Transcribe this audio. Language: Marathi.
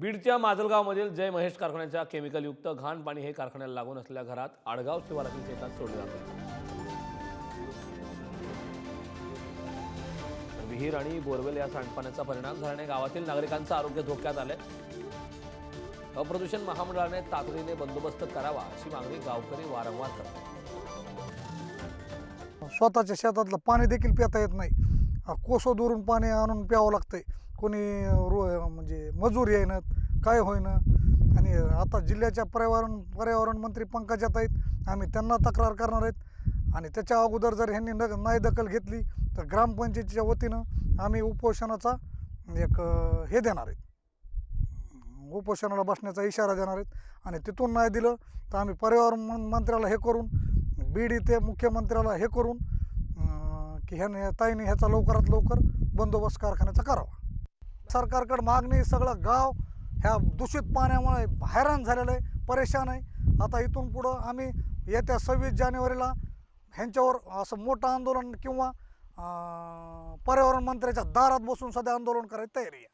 बीडच्या माजलगावमधील जय महेश कारखान्याच्या केमिकलयुक्त घाण पाणी हे कारखान्याला लागून असलेल्या घरात आडगाव शिवारातील शेतात सोडले जाते विहीर आणि बोरवेल या सांडपाण्याचा परिणाम झाल्याने गावातील नागरिकांचं आरोग्य धोक्यात आले अप्रदूषण महामंडळाने तातडीने बंदोबस्त करावा अशी मागणी गावकरी वारंवार करतात. स्वतःच्या शेतातलं पाणी देखील पिता येत नाही. अ, कोसो दुरून पाणी आणून प्यावं लागतंय. कोणी रो म्हणजे मजूर येईनात काय होईना. आणि आता जिल्ह्याच्या पर्यावरण पर्यावरण मंत्री पंकजात आहेत. आम्ही त्यांना तक्रार करणार आहेत. आणि त्याच्या अगोदर जर ह्यांनी न नाही दखल घेतली तर ग्रामपंचायतीच्या वतीनं आम्ही उपोषणाचा एक हे देणार आहेत. उपोषणाला बसण्याचा इशारा देणार आहेत. आणि तिथून नाही दिलं तर आम्ही पर्यावरण मंत्र्याला हे करून बीडी ते मुख्यमंत्र्याला हे करून की ह्याने ताईने ह्याचा लवकरात लवकर बंदोबस्त कारखान्याचा करावा. सरकारकडे मागणी सगळं गाव ह्या दूषित पाण्यामुळे हैराण झालेलं आहे परेशान आहे. आता इथून पुढं आम्ही येत्या सव्वीस जानेवारीला ह्यांच्यावर असं मोठं आंदोलन किंवा पर्यावरण मंत्र्याच्या दारात बसून सध्या आंदोलन करायची तयारी आहे.